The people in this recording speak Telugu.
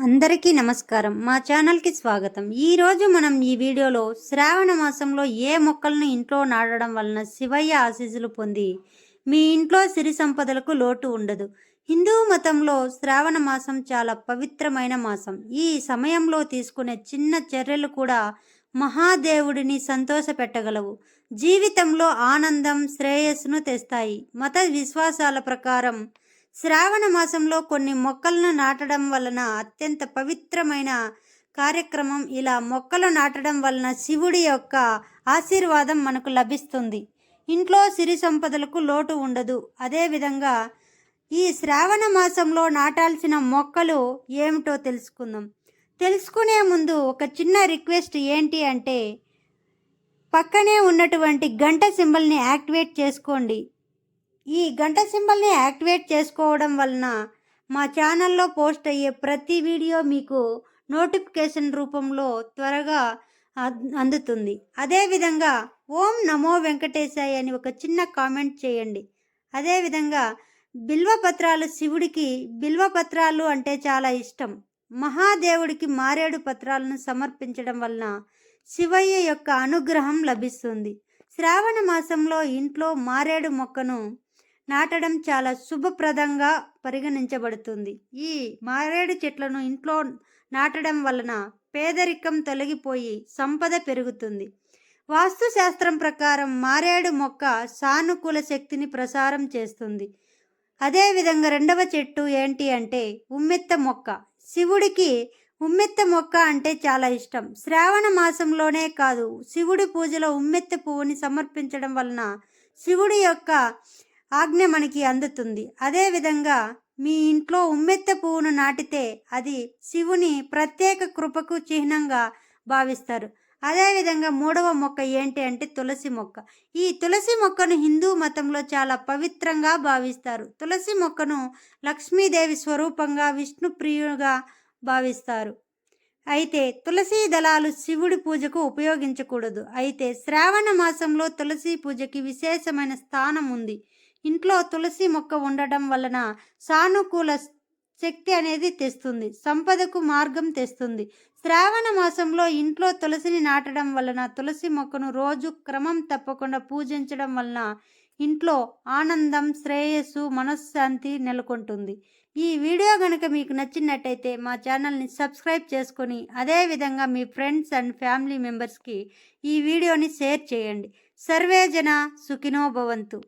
అందరికీ నమస్కారం. మా ఛానల్కి స్వాగతం. ఈరోజు మనం ఈ వీడియోలో శ్రావణ మాసంలో ఏ మొక్కలను ఇంట్లో నాటడం వలన శివయ్య ఆశీస్సులు పొంది మీ ఇంట్లో సిరి సంపదలకు లోటు ఉండదు? హిందూ మతంలో శ్రావణ మాసం చాలా పవిత్రమైన మాసం. ఈ సమయంలో తీసుకునే చిన్న చర్యలు కూడా మహాదేవుడిని సంతోషపెట్టగలవు జీవితంలో ఆనందం శ్రేయస్సును తెస్తాయి. మత విశ్వాసాల ప్రకారం శ్రావణ మాసంలో కొన్ని మొక్కలను నాటడం వలన అత్యంత పవిత్రమైన కార్యక్రమం. ఇలా మొక్కలు నాటడం వలన శివుడి యొక్క ఆశీర్వాదం మనకు లభిస్తుంది. ఇంట్లో సిరి సంపదలకు లోటు ఉండదు. అదేవిధంగా ఈ శ్రావణ మాసంలో నాటాల్సిన మొక్కలు ఏమిటో తెలుసుకుందాం. తెలుసుకునే ముందు ఒక చిన్న రిక్వెస్ట్ ఏంటి అంటే పక్కనే ఉన్నటువంటి గంట సింబల్ని యాక్టివేట్ చేసుకోండి. ఈ గంట సింబల్ని యాక్టివేట్ చేసుకోవడం వలన మా ఛానల్లో పోస్ట్ అయ్యే ప్రతి వీడియో మీకు నోటిఫికేషన్ రూపంలో త్వరగా అందుతుంది. అదేవిధంగా ఓం నమో వెంకటేశాయ అని ఒక చిన్న కామెంట్ చేయండి. అదేవిధంగా బిల్వపత్రాలు శివుడికి బిల్వపత్రాలు అంటే చాలా ఇష్టం. మహాదేవుడికి మారేడు పత్రాలను సమర్పించడం వలన శివయ్య యొక్క అనుగ్రహం లభిస్తుంది. శ్రావణ మాసంలో ఇంట్లో మారేడు మొక్కను నాటడం చాలా శుభప్రదంగా పరిగణించబడుతుంది. ఈ మారేడు చెట్లను ఇంట్లో నాటడం వలన పేదరికం తొలగిపోయి సంపద పెరుగుతుంది. వాస్తుశాస్త్రం ప్రకారం మారేడు మొక్క సానుకూల శక్తిని ప్రసారం చేస్తుంది. అదేవిధంగా రెండవ చెట్టు ఏంటి అంటే ఉమ్మెత్త మొక్క. శివుడికి ఉమ్మెత్త మొక్క అంటే చాలా ఇష్టం. శ్రావణ మాసంలోనే కాదు శివుడి పూజలో ఉమ్మెత్త పువ్వుని సమర్పించడం వలన శివుడి యొక్క ఆజ్ఞ మనకి అందుతుంది. అదేవిధంగా మీ ఇంట్లో ఉమ్మెత్త పువ్వును నాటితే అది శివుని ప్రత్యేక కృపకు చిహ్నంగా భావిస్తారు. అదేవిధంగా మూడవ మొక్క ఏంటి అంటే తులసి మొక్క. ఈ తులసి మొక్కను హిందూ మతంలో చాలా పవిత్రంగా భావిస్తారు. తులసి మొక్కను లక్ష్మీదేవి స్వరూపంగా విష్ణు ప్రియుగా భావిస్తారు. అయితే తులసి దళాలు శివుడి పూజకు ఉపయోగించకూడదు. అయితే శ్రావణ మాసంలో తులసి పూజకి విశేషమైన స్థానం ఉంది. ఇంట్లో తులసి మొక్క ఉండటం వలన సానుకూల శక్తి అనేది తెస్తుంది సంపదకు మార్గం తెస్తుంది. శ్రావణ మాసంలో ఇంట్లో తులసిని నాటడం వలన తులసి మొక్కను రోజు క్రమం తప్పకుండా పూజించడం వలన ఇంట్లో ఆనందం శ్రేయస్సు మనశ్శాంతి నెలకొంటుంది. ఈ వీడియో కనుక మీకు నచ్చినట్టయితే మా ఛానల్ని సబ్స్క్రైబ్ చేసుకొని అదేవిధంగా మీ ఫ్రెండ్స్ అండ్ ఫ్యామిలీ మెంబర్స్కి ఈ వీడియోని షేర్ చేయండి. సర్వే జన సుఖినో భవంతు.